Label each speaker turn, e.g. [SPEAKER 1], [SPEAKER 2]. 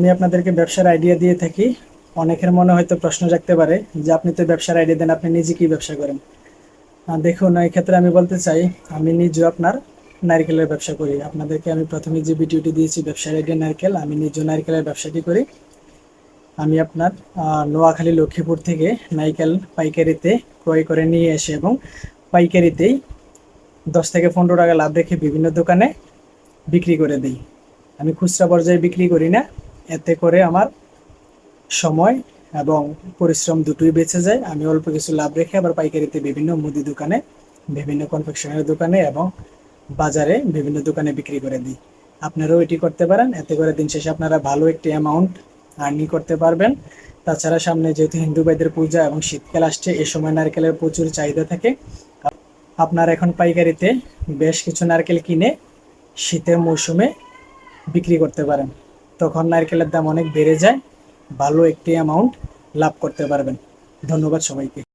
[SPEAKER 1] আমি আপনাদেরকে ব্যবসার আইডিয়া দিয়ে থাকি। অনেকের মনে হয়তো প্রশ্ন জাগতে পারে যে আপনি তো ব্যবসার আইডিয়া দেন, আপনি নিজে কি ব্যবসা করেন? দেখুন, এই ক্ষেত্রে আমি বলতে চাই, আমি নিজেও আপনার নারকেলের ব্যবসা করি। আপনাদেরকে আমি প্রথমে যে ভিডিওটি দিয়েছি, ব্যবসার আইডিয়া নারকেল, আমি নিজেও নারকেলের ব্যবসাটি করি। আমি আপনার নোয়াখালী লক্ষ্মীপুর থেকে নারকেল পাইকারিতে ক্রয় করে নিয়ে এসে এবং পাইকারিতেই দশ থেকে পনেরো টাকা লাভ রেখে বিভিন্ন দোকানে বিক্রি করে দিই। আমি খুচরা পর্যায়ে বিক্রি করি না। এতে করে আমার সময় এবং পরিশ্রম দুটোই বেঁচে যায়। আমি অল্প কিছু লাভ রেখে আবার পাইকারিতে বিভিন্ন মুদি দোকানে, বিভিন্ন কনফেকশনের দোকানে এবং বাজারে বিভিন্ন দোকানে বিক্রি করে দিই। আপনারাও এটি করতে পারেন। এতে করে দিন শেষে আপনারা ভালো একটি অ্যামাউন্ট আর্নিং করতে পারবেন। তাছাড়া সামনে যেহেতু হিন্দু ভাইদের পূজা এবং শীতকাল আসছে, এ সময় নারকেলের প্রচুর চাহিদা থাকে। আপনার এখন পাইকারিতে বেশ কিছু নারকেল কিনে শীতের মৌসুমে বিক্রি করতে পারেন। তখন নারকেলের দাম অনেক বেড়ে যায় ভালো একটি অ্যামাউন্ট লাভ করতে পারবেন। ধন্যবাদ সবাইকে।